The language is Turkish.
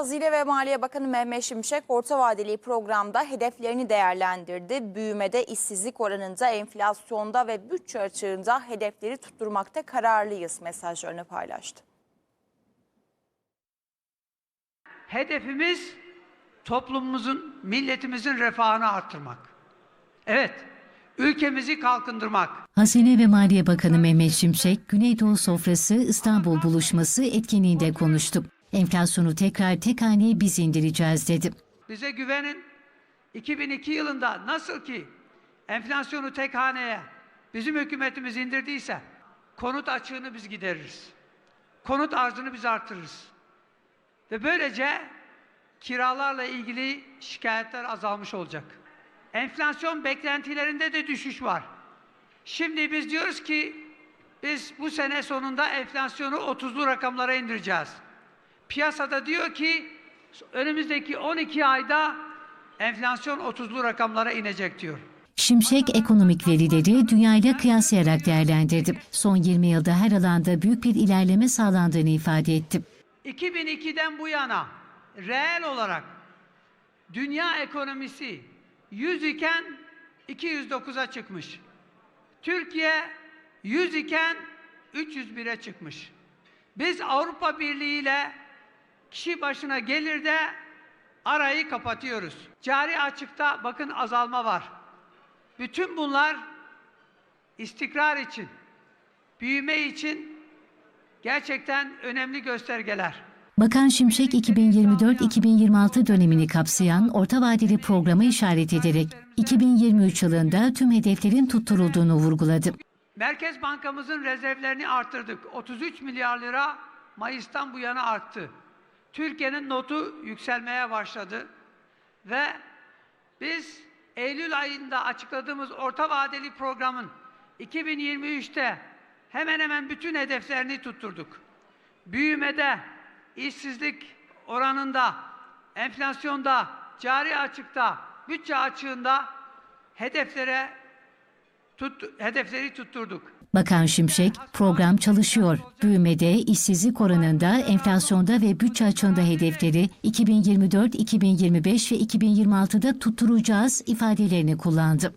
Hazine ve Maliye Bakanı Mehmet Şimşek orta vadeli programda hedeflerini değerlendirdi. Büyümede, işsizlik oranında, enflasyonda ve bütçe açığında hedefleri tutturmakta kararlıyız mesajlarını paylaştı. Hedefimiz toplumumuzun, milletimizin refahını arttırmak. Evet, ülkemizi kalkındırmak. Hazine ve Maliye Bakanı Mehmet Şimşek, Güneydoğu Sofrası İstanbul Buluşması etkinliğinde konuştu. Enflasyonu tekrar tek haneye biz indireceğiz dedi. Bize güvenin. 2002 yılında nasıl ki enflasyonu tek haneye bizim hükümetimiz indirdiyse konut açığını biz gideririz. Konut arzını biz artırırız. Ve böylece kiralarla ilgili şikayetler azalmış olacak. Enflasyon beklentilerinde de düşüş var. Şimdi biz diyoruz ki biz bu sene sonunda enflasyonu 30'lu rakamlara indireceğiz. Piyasada diyor ki önümüzdeki 12 ayda enflasyon 30'lu rakamlara inecek diyor. Şimşek ekonomik verileri dünyayla kıyaslayarak değerlendirdi. Son 20 yılda her alanda büyük bir ilerleme sağlandığını ifade etti. 2002'den bu yana reel olarak dünya ekonomisi 100 iken 209'a çıkmış. Türkiye 100 iken 301'e çıkmış. Biz Avrupa Birliği ile kişi başına gelirde arayı kapatıyoruz. Cari açıkta bakın azalma var. Bütün bunlar istikrar için, büyüme için gerçekten önemli göstergeler. Bakan Şimşek 2024-2026 dönemini kapsayan orta vadeli programı işaret ederek 2023 yılında tüm hedeflerin tutturulduğunu vurguladı. Merkez Bankamızın rezervlerini arttırdık. 33 milyar lira Mayıs'tan bu yana arttı. Türkiye'nin notu yükselmeye başladı. Ve biz Eylül ayında açıkladığımız orta vadeli programın 2023'te hemen hemen bütün hedeflerini tutturduk. Büyümede, işsizlik oranında, enflasyonda, cari açıkta, bütçe açığında hedeflere tut, hedefleri tutturduk. Bakan Şimşek, program çalışıyor. Büyümede, işsizlik oranında, enflasyonda ve bütçe açığında hedefleri 2024, 2025 ve 2026'da tutturacağız ifadelerini kullandı.